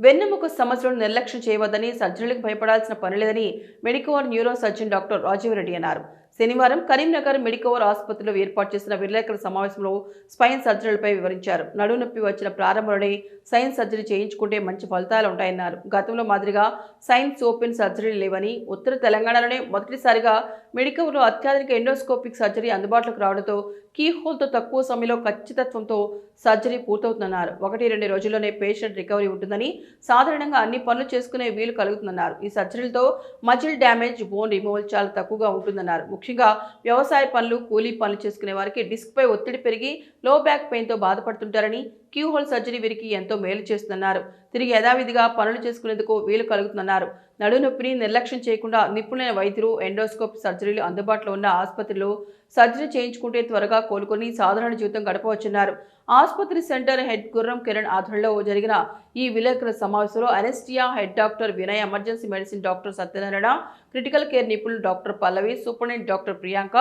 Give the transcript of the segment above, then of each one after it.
వెన్నెముక సమస్యలను నిర్లక్ష్యం చేయవద్దని సర్జరీలకు భయపడాల్సిన పనిలేదని మెడికోర్ న్యూరో సర్జన్ డాక్టర్ రాజీవరెడ్డి అన్నారు. శనివారం కరీంనగర్ మెడికోవర్ ఆసుపత్రిలో ఏర్పాటు చేసిన విలేకరుల సమావేశంలో స్పైన్ సర్జరీలపై వివరించారు. నడునొప్పి వచ్చిన ప్రారంభంలోనే సైన్స్ సర్జరీ చేయించుకుంటే మంచి ఫలితాలు ఉంటాయన్నారు. గతంలో మాదిరిగా సైన్స్ ఓపెన్ సర్జరీలు లేవని ఉత్తర తెలంగాణలోనే మొదటిసారిగా మెడికవర్లో అత్యాధునిక ఎండోస్కోపిక్ సర్జరీ అందుబాటులోకి రావడంతో కీ హోల్తో తక్కువ సమయంలో ఖచ్చితత్వంతో సర్జరీ పూర్తవుతుందన్నారు. ఒకటి రెండు రోజుల్లోనే పేషెంట్ రికవరీ ఉంటుందని సాధారణంగా అన్ని పనులు చేసుకునే వీలు కలుగుతుందన్నారు. ఈ సర్జరీలతో మజిల్ డ్యామేజ్ బోన్ రిమూవల్ చాలా తక్కువగా ఉంటుందన్నారు. ముఖ్యంగా వ్యవసాయ పనులు కూలీ పనులు చేసుకునే వారికి డిస్క్పై ఒత్తిడి పెరిగి లో బ్యాక్ పెయిన్తో బాధపడుతుంటారని క్యూ హోల్ సర్జరీ వీరికి ఎంతో మేలు చేస్తున్నారు తిరిగి యథావిధిగా పనులు చేసుకునేందుకు వీలు కలుగుతున్నారు నడునొప్పిని నిర్లక్ష్యం చేయకుండా నిపుణులైన వైద్యులు ఎండోస్కోప్ సర్జరీలు అందుబాటులో ఉన్న ఆసుపత్రిలో సర్జరీ చేయించుకుంటే త్వరగా కోలుకొని సాధారణ జీవితం గడపవచ్చున్నారు. ఆసుపత్రి సెంటర్ హెడ్ గుర్రం కిరణ్ ఆధ్వర్యంలో జరిగిన ఈ విలేకరుల సమావేశంలో anaesthesia head doctor Vinay emergency medicine doctor Satyanarayana critical care నిపుణులు doctor Pallavi superintendent doctor Priyanka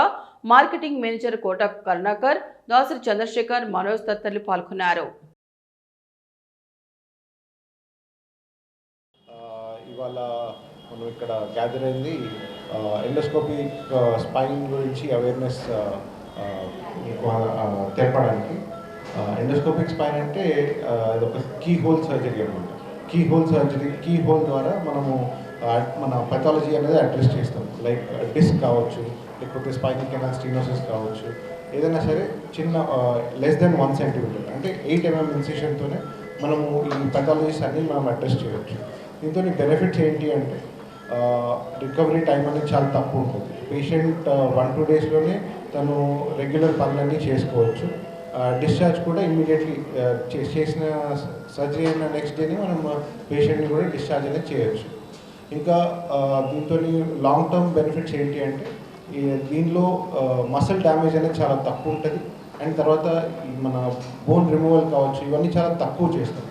marketing manager Kota Karunakar Dasari Chandrashekar Manoj తదితరులు పాల్గొన్నారు. ఇవాళ మనం ఇక్కడ గ్యాదర్ అయింది. ఎండోస్కోపిక్ స్పైన్ గురించి అవేర్నెస్ మీకు తెలపడానికి. ఎండోస్కోపిక్ స్పైన్ అంటే ఆ, కీ హోల్ సర్జరీ అనమాట keyhole surgery keyhole ద్వారా మనము మన పెథాలజీ అనేది అడ్రస్ చేస్తాం. లైక్ డిస్క్ కావచ్చు లేకపోతే స్పైనల్ కెనాల్ స్టీనోసిస్ కావచ్చు. ఏదైనా సరే చిన్న లెస్ దెన్ వన్ సెంటీమీటర్ అంటే ఎయిట్ ఎంఎం ఇన్సిషన్తోనే మనము ఈ పెథాలజీస్ అన్నీ మనం అడ్రస్ చేయవచ్చు దీంతో బెనిఫిట్స్ ఏంటి అంటే రికవరీ టైం అనేది చాలా తక్కువ ఉంటుంది. పేషెంట్ వన్ టూ డేస్లోనే తను రెగ్యులర్ పనులన్నీ చేసుకోవచ్చు. డిశ్చార్జ్ కూడా ఇమ్మీడియట్లీ చేసిన సర్జరీ అయిన నెక్స్ట్ డేనే మనం పేషెంట్ని కూడా డిశ్చార్జ్ అనేది చేయొచ్చు. ఇంకా దీంతో లాంగ్ టర్మ్ బెనిఫిట్స్ ఏంటి అంటే దీనిలో మసిల్ డ్యామేజ్ అనేది చాలా తక్కువ ఉంటుంది. అండ్ తర్వాత మన బోన్ రిమూవల్ కావచ్చు ఇవన్నీ చాలా తక్కువ చేస్తాం.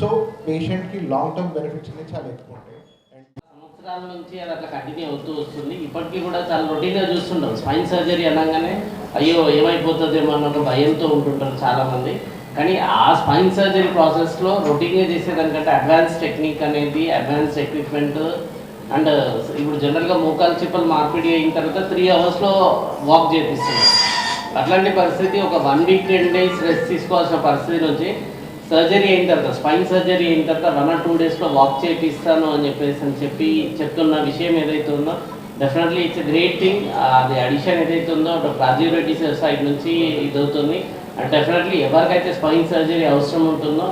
సో పేషెంట్కి లాంగ్ టర్మ్ బెనిఫిట్స్ అనేవి చాలా ఎక్కువ ఉంటాయి. సంవత్సరాల నుంచి అది అట్లా కంటిన్యూ అవుతూ వస్తుంది. ఇప్పటికీ కూడా చాలా రొటీన్గా చూస్తుంటాం. స్పైన్ సర్జరీ అనగానే అయ్యో ఏమైపోతుందేమో అన్న భయంతో ఉంటుంటారు చాలామంది. కానీ ఆ స్పైన్ సర్జరీ ప్రాసెస్లో రొటీన్గా చేసేదానికంటే అడ్వాన్స్ టెక్నిక్ అనేది అడ్వాన్స్ ఎక్విప్మెంట్ అండ్ ఇప్పుడు జనరల్గా మోకాలు చిప్పలు మార్పిడి అయిన తర్వాత త్రీ అవర్స్లో వాక్ చేపిస్తున్నారు. అట్లాంటి పరిస్థితి ఒక one week ten days rest తీసుకోవాల్సిన పరిస్థితి నుంచి సర్జరీ అయిన తర్వాత స్పైన్ సర్జరీ అయిన తర్వాత వన్ ఆర్ టూ డేస్లో వాక్ చేపిస్తాను అని చెప్పేసి అని చెప్పి చెప్తున్న విషయం ఏదైతే ఉందో డెఫినెట్లీ ఇట్స్ గ్రేట్ థింగ్ అది అడిషన్ ఏదైతే ఉందో doctor Rajeev Reddy sir side నుంచి ఇది అవుతుంది అండ్ డెఫినెట్లీ ఎవరికైతే స్పైన్ సర్జరీ అవసరం ఉంటుందో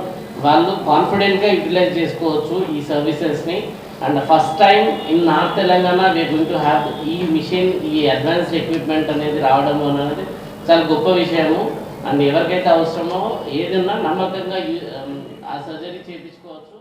వాళ్ళు కాన్ఫిడెంట్గా యూటిలైజ్ చేసుకోవచ్చు ఈ సర్వీసెస్ని. And first time in north Telangana we are going to have ఈ మిషన్ ఈ అడ్వాన్స్డ్ ఎక్విప్మెంట్ అనేది రావడం అనేది చాలా గొప్ప విషయము. అండ్ ఎవరికైతే అవసరమో ఏదన్నా నమ్మకంగా ఆ సర్జరీ చేయించుకోవచ్చు.